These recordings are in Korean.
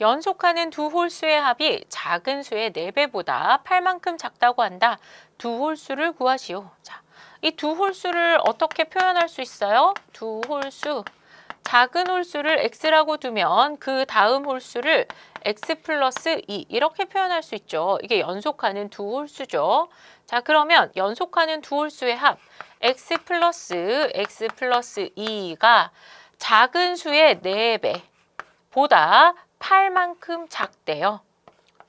연속하는 두 홀수의 합이 작은 수의 4배보다 8만큼 작다고 한다. 두 홀수를 구하시오. 자, 이 두 홀수를 어떻게 표현할 수 있어요? 두 홀수. 작은 홀수를 x라고 두면 그 다음 홀수를 x 플러스 2 이렇게 표현할 수 있죠. 이게 연속하는 두 홀수죠. 자, 그러면 연속하는 두 홀수의 합 x 플러스 x 플러스 2가 작은 수의 4배 보다 8만큼 작대요.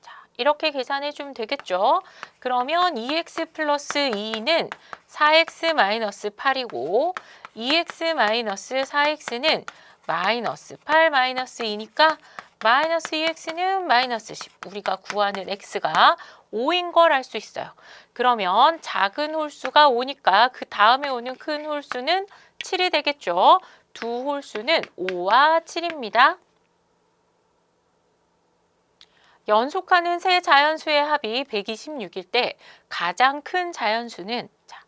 자, 이렇게 계산해 주면 되겠죠. 그러면 2x 플러스 2는 4x 마이너스 8이고 2x 마이너스 4x는 마이너스 8 마이너스 2니까 마이너스 2x는 마이너스 10. 우리가 구하는 x가 5인 걸 알 수 있어요. 그러면 작은 홀수가 5니까 그 다음에 오는 큰 홀수는 7이 되겠죠. 두 홀수는 5와 7입니다. 연속하는 세 자연수의 합이 126일 때 가장 큰 자연수는 자,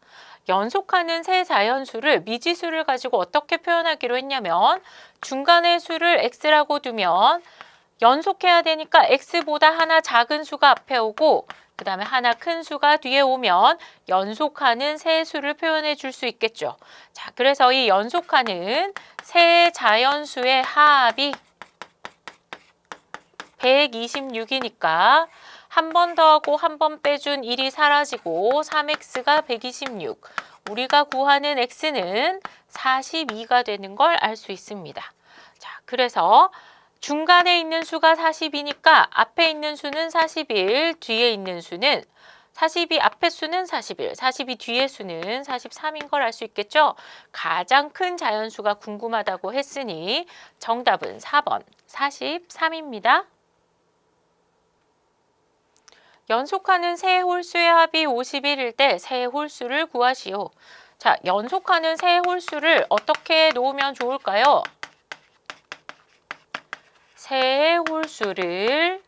연속하는 세 자연수를 미지수를 가지고 어떻게 표현하기로 했냐면 중간의 수를 x라고 두면 연속해야 되니까 x보다 하나 작은 수가 앞에 오고 그 다음에 하나 큰 수가 뒤에 오면 연속하는 세 수를 표현해 줄 수 있겠죠. 자, 그래서 이 연속하는 세 자연수의 합이 126이니까 한 번 더하고 한 번 빼준 1이 사라지고 3x가 126. 우리가 구하는 x는 42가 되는 걸 알 수 있습니다. 자, 그래서 중간에 있는 수가 40이니까 앞에 있는 수는 41, 뒤에 있는 수는 42 앞에 수는 41, 42 뒤에 수는 43인 걸 알 수 있겠죠? 가장 큰 자연수가 궁금하다고 했으니 정답은 4번 43입니다. 연속하는 세 홀수의 합이 51일 때세 홀수를 구하시오. 자, 연속하는 세 홀수를 어떻게 놓으면 좋을까요? 세 홀수를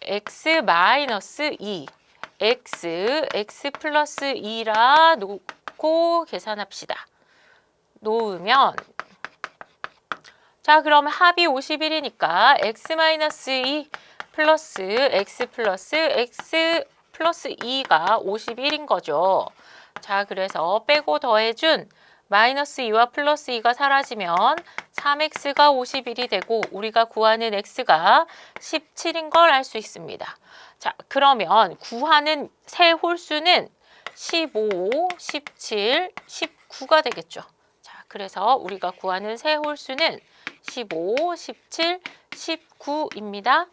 x 마이너스 2, x, x 플러스 2라 놓고 계산합시다. 놓으면 자, 그럼 합이 51이니까 x 마이너스 2 플러스 x 플러스 x 플러스 2가 51인 거죠. 자, 그래서 빼고 더해준 마이너스 2와 플러스 2가 사라지면 3x가 51이 되고 우리가 구하는 x가 17인 걸 알 수 있습니다. 자, 그러면 구하는 세 홀수는 15, 17, 19가 되겠죠. 자, 그래서 우리가 구하는 세 홀수는 15, 17, 19입니다.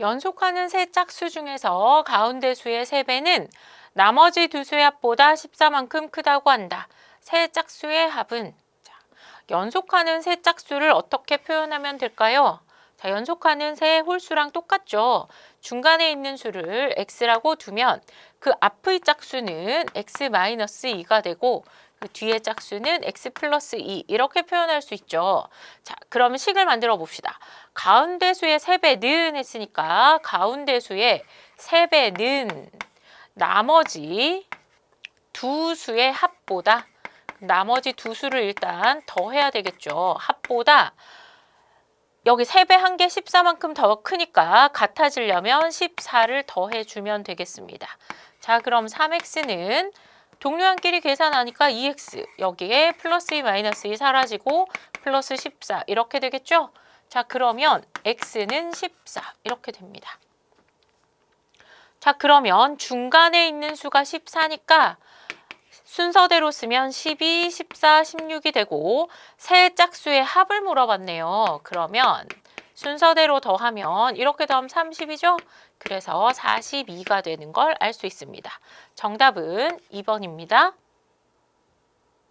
연속하는 세 짝수 중에서 가운데 수의 세배는 나머지 두 수의 합보다 14만큼 크다고 한다. 세 짝수의 합은 자, 연속하는 세 짝수를 어떻게 표현하면 될까요? 자, 연속하는 세 홀수랑 똑같죠. 중간에 있는 수를 x라고 두면 그 앞의 짝수는 x-2가 되고 그 뒤의 짝수는 x 플러스 2 이렇게 표현할 수 있죠. 자, 그러면 식을 만들어 봅시다. 가운데 수의 세배는 했으니까 가운데 수의 세배는 나머지 두 수의 합보다 나머지 두 수를 일단 더해야 되겠죠. 합보다 여기 세배한개 14만큼 더 크니까 같아지려면 14를 더해 주면 되겠습니다. 자, 그럼 3x는 동료한끼리 계산하니까 2x 여기에 플러스 2 마이너스 2 사라지고 플러스 14 이렇게 되겠죠? 자, 그러면 x는 14 이렇게 됩니다. 자, 그러면 중간에 있는 수가 14니까 순서대로 쓰면 12, 14, 16이 되고 세 짝수의 합을 물어봤네요. 그러면 순서대로 더하면 이렇게 더하면 30이죠? 그래서 42가 되는 걸 알 수 있습니다. 정답은 2번입니다.